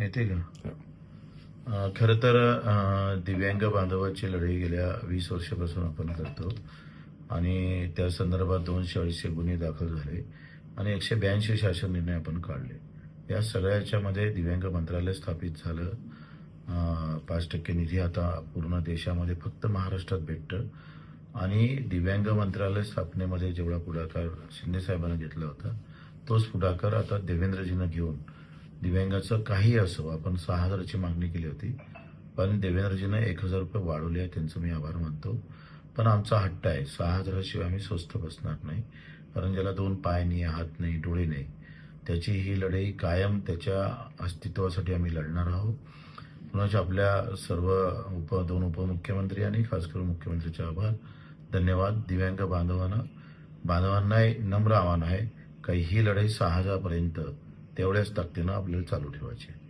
येते का अं, खरं तर दिव्यांग बांधवाची लढाई गेल्या वीस वर्षापासून आपण करतो. आणि त्या संदर्भात दोनशे अडीचशे गुन्हे दाखल झाले. आणि एकशे ब्याऐंशी शासन निर्णय आपण काढले. या सगळ्याच्यामध्ये दिव्यांग मंत्रालय स्थापित झालं. पाच टक्के निधी आता पूर्ण देशामध्ये फक्त महाराष्ट्रात भेटतं. आणि दिव्यांग मंत्रालय स्थापनेमध्ये जेवढा पुढाकार शिंदेसाहेबांनी घेतला होता तोच पुढाकार आता देवेंद्रजीनं घेऊन दिव्यांगाचं काही असो आपण सहा हजाराची मागणी केली होती पण देवेंद्रजीनं एक हजार रुपये वाढवले आहे त्यांचं मी आभार मानतो. पण आमचा हट्ट आहे सहा हजाराशिवाय आम्ही स्वस्त बसणार नाही कारण ज्याला दोन पाय नाही हात नाही डोळे नाही त्याची ही लढाई कायम त्याच्या अस्तित्वासाठी आम्ही लढणार आहोत. पुन्हा आपल्या सर्व उप दोन उपमुख्यमंत्री आणि खास करून मुख्यमंत्रीचे आभार. धन्यवाद. दिव्यांग बांधवांना बांधवांना नम्र आव्हान आहे काही ही लढाई सहा हजारपर्यंत तेवढ्याच ताकदीनं आपल्याला चालू ठेवायची. आहे